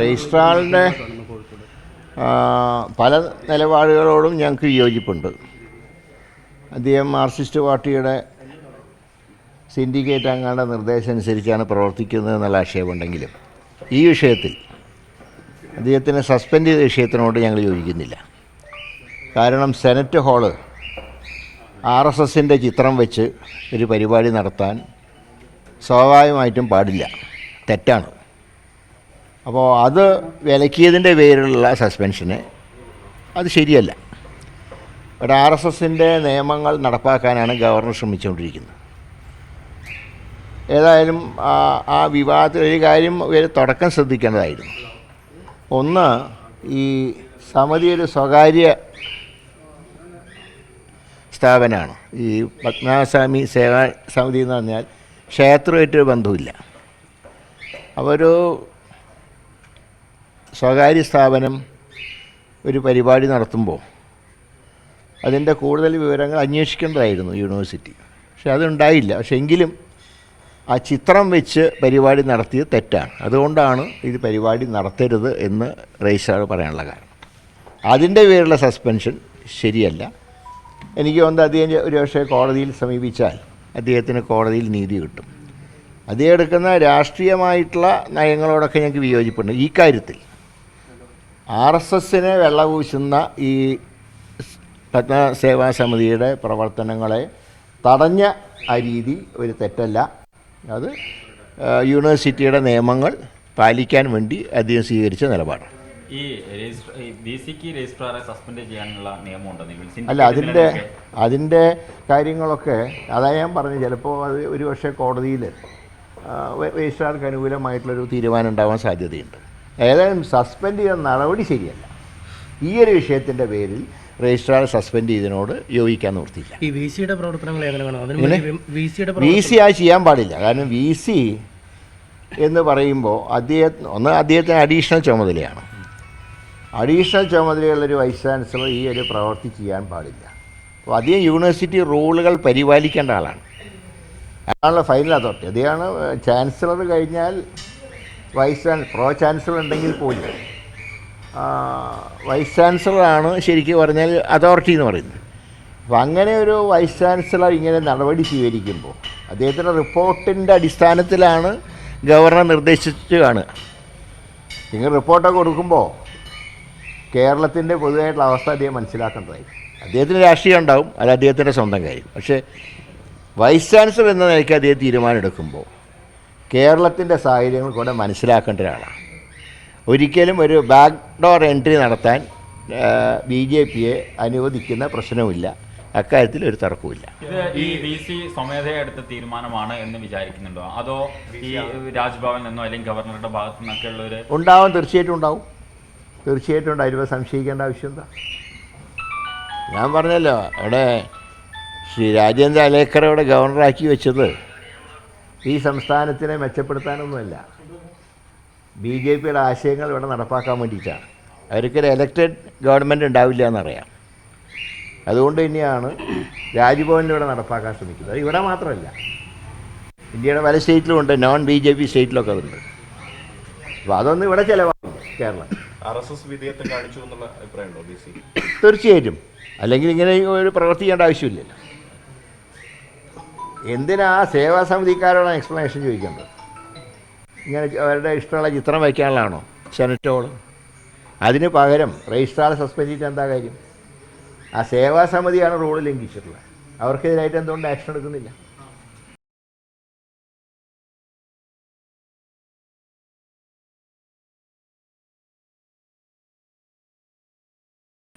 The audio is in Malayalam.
രജിസ്ട്രാറിന്റെ പല നിലപാടുകളോടും ഞങ്ങൾക്ക് വിയോജിപ്പുണ്ട് അദ്ദേഹം മാർക്സിസ്റ്റ് പാർട്ടിയുടെ സിൻഡിക്കേറ്റ് അംഗങ്ങളുടെ നിർദ്ദേശം അനുസരിച്ചാണ് പ്രവർത്തിക്കുന്നത് എന്നുള്ള ആക്ഷേപമുണ്ടെങ്കിലും ഈ വിഷയത്തിൽ അദ്ദേഹത്തിനെ സസ്പെൻഡ് ചെയ്ത വിഷയത്തിനോട് ഞങ്ങൾ യോജിക്കുന്നില്ല. കാരണം സെനറ്റ് ഹാൾ ആർ എസ് എസിന്റെ ചിത്രം വെച്ച് ഒരു പരിപാടി നടത്താൻ സ്വാഭാവികമായിട്ടും പാടില്ല. തെറ്റാണ്. അപ്പോൾ അത് വിലക്കിയതിന്റെ പേരിലുള്ള സസ്പെൻഷന് അത് ശരിയല്ല. ഒരു ആർ എസ് എസിന്റെ നിയമങ്ങൾ നടപ്പാക്കാനാണ് ഗവർണർ ശ്രമിച്ചുകൊണ്ടിരിക്കുന്നത്. ഏതായാലും ആ- വിവാദത്തിൽ ഒരു കാര്യം ഒരു തുടക്കം ശ്രദ്ധിക്കേണ്ടതായിരുന്നു. ഒന്ന് ഈ സമിതി ഒരു സ്വകാര്യ സ്ഥാപനമാണ്. ഈ പത്മനാഭസ്വാമി സേവാ സമിതി എന്ന് പറഞ്ഞാൽ ക്ഷേത്രമായിട്ടൊരു ബന്ധമില്ല അവരൊരു സ്വകാര്യ സ്ഥാപനം ഒരു പരിപാടി നടത്തുമ്പോൾ അതിന്റെ കൂടുതൽ വിവരങ്ങൾ അന്വേഷിക്കേണ്ടതായിരുന്നു യൂണിവേഴ്സിറ്റി. പക്ഷെ അതുണ്ടായില്ല. പക്ഷെ എങ്കിലും ആ ചിത്രം വെച്ച് പരിപാടി നടത്തിയത് തെറ്റാണ്. അതുകൊണ്ടാണ് ഇത് പരിപാടി നടത്തരുത് എന്ന് രജിസ്ട്രാർ പറയാനുള്ള കാരണം. അതിന്റെ പേരിലുള്ള സസ്പെൻഷൻ ശരിയല്ല. എനിക്ക് തോന്നുന്നത് അദ്ദേഹം ഒരു പക്ഷേ കോടതിയിൽ സമീപിച്ചാൽ അദ്ദേഹത്തിന് കോടതിയിൽ നീതി കിട്ടും. അദ്ദേഹം എടുക്കുന്ന രാഷ്ട്രീയമായിട്ടുള്ള നയങ്ങളോടൊക്കെ ഞങ്ങൾക്ക് വിയോജിപ്പുണ്ട്. ഈ കാര്യത്തിൽ ആർ എസ് എസിനെ വെള്ളപൂശുന്ന ഈ ഭക്തസേവാ സമിതിയുടെ പ്രവർത്തനങ്ങളെ തടഞ്ഞ ആ രീതി ഒരു തെറ്റല്ല. അത് യൂണിവേഴ്സിറ്റിയുടെ നിയമങ്ങൾ പാലിക്കാൻ വേണ്ടി അദ്ദേഹം സ്വീകരിച്ച നിലപാടാണ്. ഈ രജിസ്ട്രാറെ സസ്പെൻഡ് ചെയ്യാനുള്ള അല്ല അതിന്റെ അതിന്റെ കാര്യങ്ങളൊക്കെ അതാ ഞാൻ പറഞ്ഞു ചിലപ്പോൾ അത് ഒരു പക്ഷേ കോടതിയിൽ രജിസ്ട്രാർക്ക് അനുകൂലമായിട്ടുള്ളൊരു തീരുമാനം ഉണ്ടാവാൻ സാധ്യതയുണ്ട്. ഏതായാലും സസ്പെൻഡ് ചെയ്യുന്ന നടപടി ശരിയല്ല. ഈ ഒരു വിഷയത്തിന്റെ പേരിൽ രജിസ്ട്രാർ സസ്പെൻഡ് ചെയ്തതിനോട് യോജിക്കാൻ നിർത്തിയില്ല ഈ വി സിയുടെ പ്രവർത്തനങ്ങൾ? വി സി ആ ചെയ്യാൻ പാടില്ല. കാരണം വി സി എന്ന് പറയുമ്പോൾ അദ്ദേഹത്തിന് ഒന്ന് അദ്ദേഹത്തിന് അഡീഷണൽ ചുമതലയാണ്. അഡീഷണൽ ചുമതലയുള്ളൊരു വൈസ് ചാൻസലർ ഈ ഒരു പ്രവൃത്തി ചെയ്യാൻ പാടില്ല. അപ്പോൾ അദ്ദേഹം യൂണിവേഴ്സിറ്റി റൂളുകൾ പരിപാലിക്കേണ്ട ആളാണ്. അയാളുടെ ഫൈനൽ അതോറിറ്റി അദ്ദേഹമാണ് ചാൻസലർ കഴിഞ്ഞാൽ വൈസ് ചാൻ പ്രോ ചാൻസലർ ഉണ്ടെങ്കിൽ പോലും. വൈസ് ചാൻസലറാണ് ശരിക്കും പറഞ്ഞാൽ അതോറിറ്റി എന്ന് പറയുന്നത്. അപ്പോൾ അങ്ങനെ ഒരു വൈസ് ചാൻസലർ ഇങ്ങനെ നടപടി സ്വീകരിക്കുമ്പോൾ അദ്ദേഹത്തിന്റെ റിപ്പോർട്ടിന്റെ അടിസ്ഥാനത്തിലാണ് ഗവർണർ നിർദ്ദേശിച്ച് കാണുക. ഇങ്ങനെ റിപ്പോർട്ടൊക്കെ കൊടുക്കുമ്പോൾ കേരളത്തിന്റെ പൊതുവായിട്ടുള്ള അവസ്ഥ അദ്ദേഹം മനസ്സിലാക്കേണ്ടതായി. അദ്ദേഹത്തിന് രാഷ്ട്രീയം ഉണ്ടാവും അത് അദ്ദേഹത്തിന്റെ സ്വന്തം കാര്യം. പക്ഷേ വൈസ് ചാൻസലർ എന്ന നിലയ്ക്ക് അദ്ദേഹം തീരുമാനമെടുക്കുമ്പോൾ കേരളത്തിന്റെ സാഹചര്യങ്ങൾ കൂടെ മനസ്സിലാക്കേണ്ട ഒരാളാണ്. ഒരിക്കലും ഒരു ബാക്ക് ഡോർ എൻട്രി നടത്താൻ ബി ജെ പിയെ അനുവദിക്കുന്ന പ്രശ്നവുമില്ല. അക്കാര്യത്തിൽ ഒരു തർക്കവുമില്ല. ഇത് ഈ വി സി സ്വമേധയ എടുത്ത തീരുമാനമാണ് എന്ന് വിചാരിക്കുന്നുണ്ടോ? അതോ ഈ രാജ്ഭവനിൽ നിന്നോ അല്ലെങ്കിൽ ഗവർണറുടെ ഭാഗത്തു നിന്നൊക്കെ ഉള്ള ഒരു ഉണ്ടാവും തീർച്ചയായിട്ടും ഉണ്ടാവും. തീർച്ചയായിട്ടും ഉണ്ട്. അതിൽ സംശയിക്കേണ്ട ആവശ്യം എന്താ? ഞാൻ പറഞ്ഞല്ലോ അവിടെ ശ്രീ രാജേന്ദ്ര അലേക്കർ ഇവിടെ ഗവർണറാക്കി വെച്ചത്. ഈ സംസ്ഥാനത്തിനെ മെച്ചപ്പെടുത്താനൊന്നുമല്ല. ബി ജെ പിയുടെ ആശയങ്ങൾ ഇവിടെ നടപ്പാക്കാൻ വേണ്ടിയിട്ടാണ്. അവർക്കൊരു എലക്റ്റഡ് ഗവൺമെന്റ് ഉണ്ടാവില്ല എന്നറിയാം. അതുകൊണ്ട് തന്നെയാണ് രാജ്ഭവനിൽ ഇവിടെ നടപ്പാക്കാൻ ശ്രമിക്കുന്നത്. അത് ഇവിടെ മാത്രമല്ല. ഇന്ത്യയുടെ പല സ്റ്റേറ്റിലും ഉണ്ട്. നോൺ ബി ജെ പി സ്റ്റേറ്റിലൊക്കെ അതുണ്ട് അപ്പോൾ അതൊന്നും ഇവിടെ ചിലവാകും കേരളം. ആർ എസ് എസ് വിധേയത്വം കാണിച്ചു എന്നുള്ള അഭിപ്രായമുണ്ടോ ബി സി തീർച്ചയായിട്ടും. അല്ലെങ്കിൽ ഇങ്ങനെ ഒരു പ്രവർത്തിക്കേണ്ട ചെയ്യേണ്ട ആവശ്യമില്ലല്ലോ. എന്തിനാ സേവാ സമിതിക്കാരോട് എക്സ്പ്ലനേഷൻ ചോദിക്കുന്നത് ഇങ്ങനെ അവരുടെ ഇഷ്ടമുള്ള ചിത്രം വയ്ക്കാനുള്ളതാണോ? സെനറ്റോട് അതിന് പകരം രജിസ്ട്രാർ സസ്പെൻഡ് ചെയ്തിട്ട് എന്താ കാര്യം? ആ സേവാ സമിതിയാണ് റൂൾ ലംഘിച്ചിട്ടുള്ളത്. അവർക്കെതിരായിട്ട് എന്തുകൊണ്ട് ആക്ഷൻ എടുക്കുന്നില്ല?